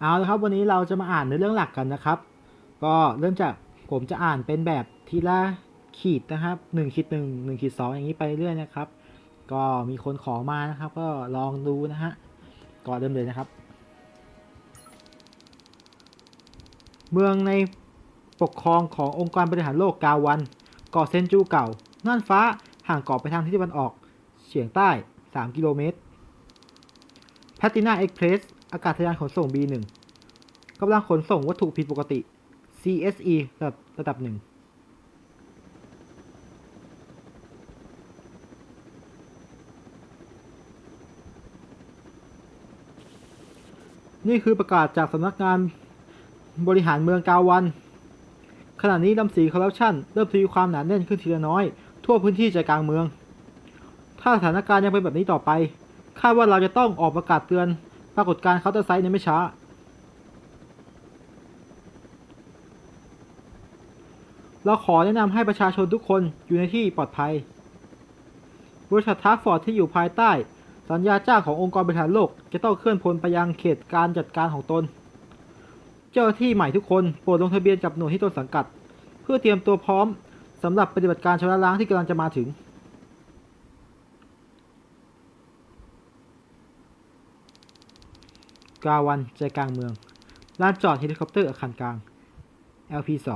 เอาละครับวันนี้เราจะมาอ่านในเรื่องหลักกันนะครับ ก็เริ่มจากผมจะอ่านเป็นแบบทีละขีดนะครับ1ขีด1 1ขีด2อย่างนี้ไปเรื่อยนะครับ ก็มีคนขอมานะครับ ก็ลองดูนะฮะก็เริ่มเลยนะครับ เมืองในปกครองขององค์การบริหารโลกกาวันเกาะเซนจูเก่าน่านฟ้าห่างเกาะไปทางทิศตะวันออกเฉียงใต้ 3 กิโลเมตรแพตตินาเอ็กเพรส อากาศยานขนส่ง B1 กำลังขนส่งวัตถุผิดปกติ CSE ระดับระดับหนึ่งนี่คือประกาศจากสำนักงานบริหารเมืองกาวัน ขณะนี้ลำสีคอร์รัปชันเริ่มทวีความหนาแน่นขึ้นทีละน้อย ทั่วพื้นที่ใจกลางเมือง ถ้าสถานการณ์ยังเป็นแบบนี้ต่อไป คาดว่าเราจะต้องออกประกาศเตือน ปรากฏการณ์เคาน์เตอร์ไซต์ในไม่ช้า เราขอแนะนำให้ประชาชนทุกคนอยู่ในที่ปลอดภัย บริษัททาร์ฟอร์ดที่อยู่ภายใต้ สัญญาจ้างขององค์กรบริหารโลก จะต้องเคลื่อนพลไปยังเขตการจัดการของตน เจ้าหน้าที่ใหม่ทุกคนโปรดลงทะเบียนกับหน่วยที่ตนสังกัด เพื่อเตรียมตัวพร้อมสำหรับปฏิบัติการชำระล้างที่กำลังจะมาถึง กาวันใจกลางเมืองลานจอดเฮลิคอปเตอร์อาคารกลาง LP2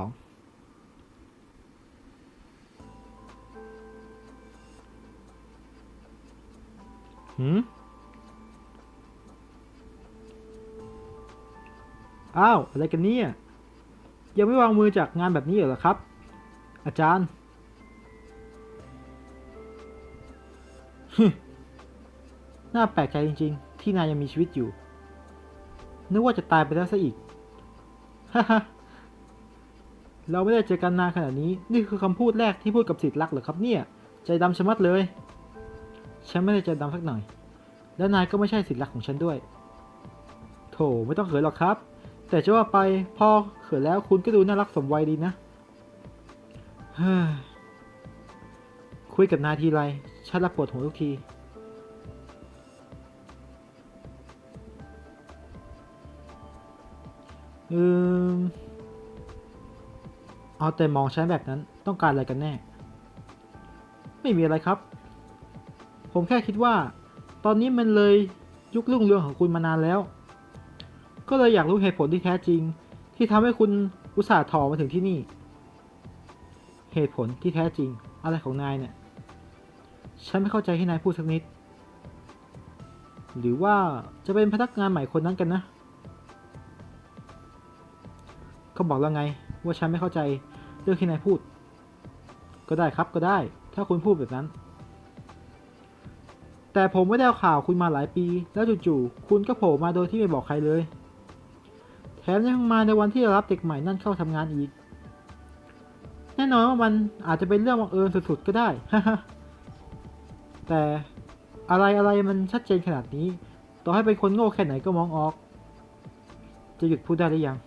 หืมอ้าว อะไรกันเนี่ย ยังไม่วางมือจากงานแบบนี้เหรอครับ อาจารย์ฮึน่าแปลกใจจริง ๆ ที่นายยังมีชีวิตอยู่ นึกว่าจะตายไปแล้วซะอีก ฮ่าฮ่าเราไม่ได้เจอกันนานขนาดนี้ นี่คือคำพูดแรกที่พูดกับสิทธิ์รักเหรอครับเนี่ย ใจดำชะมัดเลย ฉันไม่ได้ใจดำสักหน่อย และนายก็ไม่ใช่สิทธิ์รักของฉันด้วย โถไม่ต้องเขินหรอกครับ แต่จะว่าไปพอเขินแล้วคุณก็ดูน่ารักสมวัยดีนะคุยกับนายทีไรฉันละปวดหัวทุกที อืมเอาแต่มองฉันแบบนั้นต้องการอะไรกันแน่ ไม่มีอะไรครับ ผมแค่คิดว่า ตอนนี้มันเลยยุครุ่งเรืองของคุณมานานแล้ว ก็เลยอยากรู้เหตุผลที่แท้จริง ที่ทำให้คุณอุตส่าห์ถอมาถึงที่นี่ เหตุผลที่แท้จริงอะไรของนายเนี่ย ฉันไม่เข้าใจที่นายพูดสักนิด หรือว่าจะเป็นพนักงานใหม่คนนั้นกันนะ ก็บอกแล้วไง ว่าฉันไม่เข้าใจเรื่องที่นายพูด ก็ได้ครับก็ได้ ถ้าคุณพูดแบบนั้น แต่ผมไม่ได้เอาข่าวคุณมาหลายปี แล้วจู่ๆคุณก็โผล่มาโดยที่ไม่บอกใครเลย แถมยังมาในวันที่รับเด็กใหม่นั่นเข้าทำงานอีก แน่นอนว่ามันอาจจะเป็นเรื่องบังเอิญสุดๆก็ได้แต่อะไรอะไรมันชัดเจนขนาดนี้ ต่อให้เป็นคนโง่แค่ไหนก็มองออก จะหยุดพูดได้หรือยัง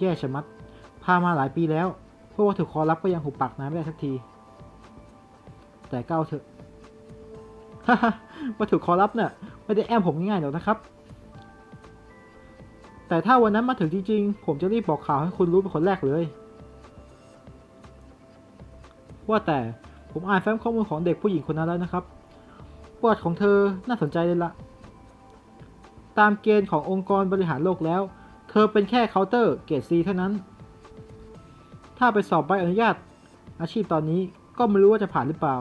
แย่ชะมัด พามาหลายปีแล้วเพราะว่าถูกคอรับก็ยังหุบปากน้ำไม่ได้สักที แต่ก้าวเถอะฮ่าฮ่าว่าถูกคอรับเนี่ยไม่ได้แอมผมง่ายๆหรอกนะครับ แต่ถ้าวันนั้นมาถึงจริงๆ ผมจะรีบบอกข่าวให้คุณรู้เป็นคนแรกเลย ว่าแต่ผมอ่านแฟ้มข้อมูลของเด็กผู้หญิงคนนั้นแล้วนะครับประวัติของเธอน่าสนใจเลยละตามเกณฑ์ขององค์กรบริหารโลกแล้ว เธอเป็นแค่เคาน์เตอร์เกรด C เท่านั้น ถ้าไปสอบใบอนุญาต อาชีพตอนนี้ก็ไม่รู้ว่าจะผ่านหรือเปล่า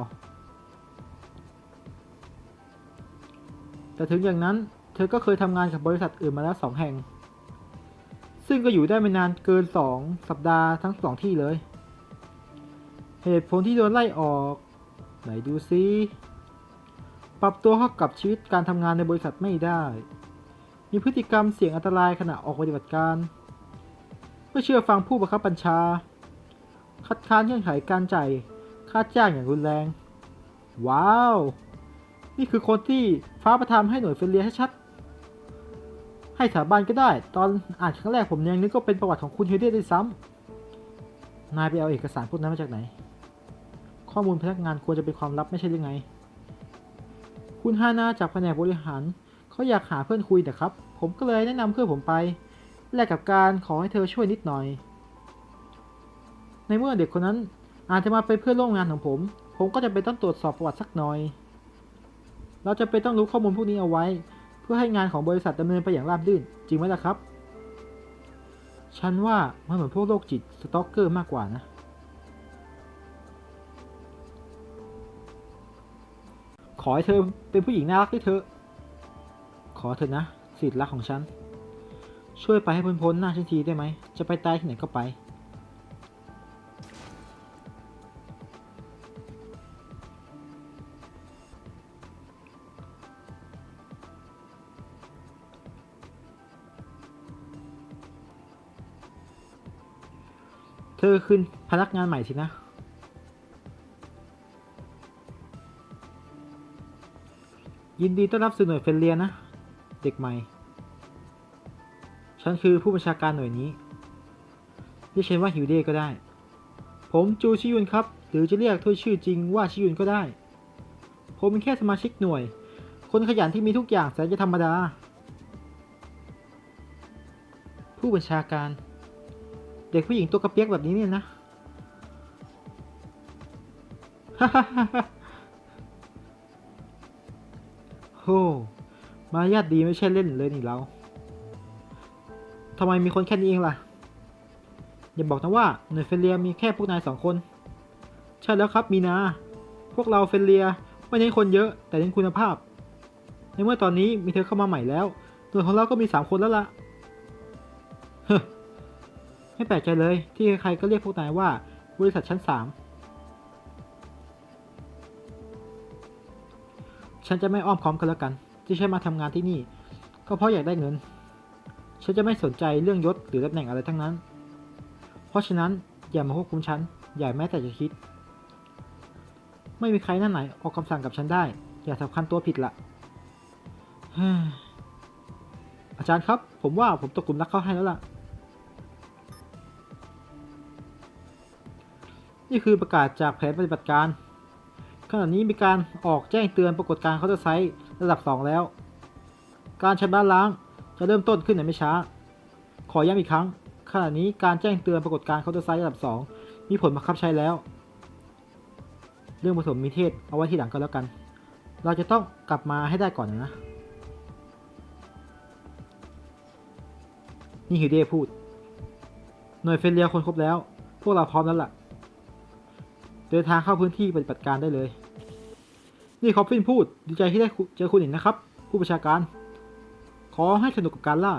แต่ถึงอย่างนั้นเธอก็เคยทำงานกับบริษัทอื่นมาแล้วสองแห่ง ซึ่งก็อยู่ได้ไม่นานเกินสองสัปดาห์ทั้งสองที่เลย เหตุผลที่โดนไล่ออก ไหนดูซิ ปรับตัวเข้ากับชีวิตการทำงานในบริษัทไม่ได้ มีพฤติกรรมเสี่ยงอันตรายขณะออกปฏิบัติการ ไม่เชื่อฟังผู้บังคับบัญชา คัดค้านเงื่อนไขการจ่ายค่าจ้างอย่างรุนแรง ว้าว นี่คือคนที่ฟ้าประทานให้หน่วยเฟรเลียให้ชัด ให้สถาบันก็ได้ ตอนอ่านครั้งแรกผมยังนึกก็เป็นประวัติของคุณเฮเดียด้วยซ้ำนายไปเอาเอกสารพวกนั้นมาจากไหน ข้อมูลพนักงานควรจะเป็นความลับไม่ใช่หรือไง คุณฮานาจากแผนกบริหาร เขาอยากหาเพื่อนคุยแต่ครับ ผมก็เลยแนะนำเพื่อนผมไป แลกกับการขอให้เธอช่วยนิดหน่อย ในเมื่อเด็กคนนั้นอาจจะมาเป็นเพื่อนร่วมงานของผม ผมก็จะเป็นต้องตรวจสอบประวัติสักหน่อย เราจะเป็นต้องรู้ข้อมูลพวกนี้เอาไว้ เพื่อให้งานของบริษัทดำเนินไปอย่างราบรื่น จริงไหมล่ะครับ ฉันว่ามันเหมือนพวกโรคจิตสต็อกเกอร์มากกว่านะขอให้เธอเป็นผู้หญิงน่ารักด้วยเถอะ อเถอะนะสิทธิ์รักของฉัน ช่วยไปให้พ้นๆหน้าฉันทีได้ไหม จะไปตายที่ไหนก็ไป เธอขึ้นพนักงานใหม่สินะยินดีต้อนรับสู่หน่วยเฟรเลียนะ เด็กใหม่ ฉันคือผู้บัญชาการหน่วยนี้เรียกฉันว่าฮิวเดก็ได้ ผมจูชิยุนครับ หรือจะเรียกด้วยชื่อจริงว่าชิยุนก็ได้ ผมเป็นแค่สมาชิกหน่วย คนขยันที่มีทุกอย่างแสนจะธรรมดา ผู้บัญชาการ เด็กผู้หญิงตัวกระเปียกแบบนี้เนี่ยนะโฮ้ มารยาทดีไม่ใช่เล่นเลยนี่เราทำไมมีคนแค่นี้เองล่ะ อย่าบอกนะว่าหน่วยเฟรเลียมีแค่พวกนายสองคน ใช่แล้วครับมีนา พวกเราเฟรเลียไม่เน้นคนเยอะแต่เน้นคุณภาพ ในเมื่อตอนนี้มีเธอเข้ามาใหม่แล้วหน่วยของเราก็มีสามคนแล้วล่ะฮ้อไม่แปลกใจเลยที่ใครๆก็เรียกพวกนายว่าบริษัทชั้นสามฉันจะไม่อ้อมค้อมกันแล้วกัน ที่ฉันมาทำงานที่นี่ ก็เพราะอยากได้เงิน ฉันจะไม่สนใจเรื่องยศหรือตำแหน่งอะไรทั้งนั้น เพราะฉะนั้นอย่ามาควบคุมฉัน อย่าแม้แต่จะคิด ไม่มีใครหนั่นไหนออกคำสั่งกับฉันได้ อย่าสำคัญตัวผิดละอาจารย์ครับ ผมว่าผมตกกลุ่มรักเขาให้แล้วล่ะ นี่คือประกาศจากแผนปฏิบัติการขณะนี้มีการออกแจ้งเตือนปรากฏการณ์เคาน์เตอร์ไซต์ ระดับ 2 แล้ว การชำระล้างจะเริ่มต้นขึ้นในไม่ช้า ขอย้ำอีกครั้ง ขณะนี้การแจ้งเตือนปรากฏการณ์เคาน์เตอร์ไซต์ระดับ 2 มีผลบังคับใช้แล้ว เรื่องผสมมีเทศเอาไว้ที่หลังก็แล้วกัน เราจะต้องกลับมาให้ได้ก่อนนะ นี่ฮิวเดพูด หน่วยเฟรเลียคนครบแล้ว พวกเราพร้อมแล้วล่ะ เดินทางเข้าพื้นที่ปฏิบัติการได้เลย นี่คอฟฟินพูด ดีใจที่ได้เจอคุณอีกนะครับ ผู้ประชาการ ขอให้สนุกกับการล่า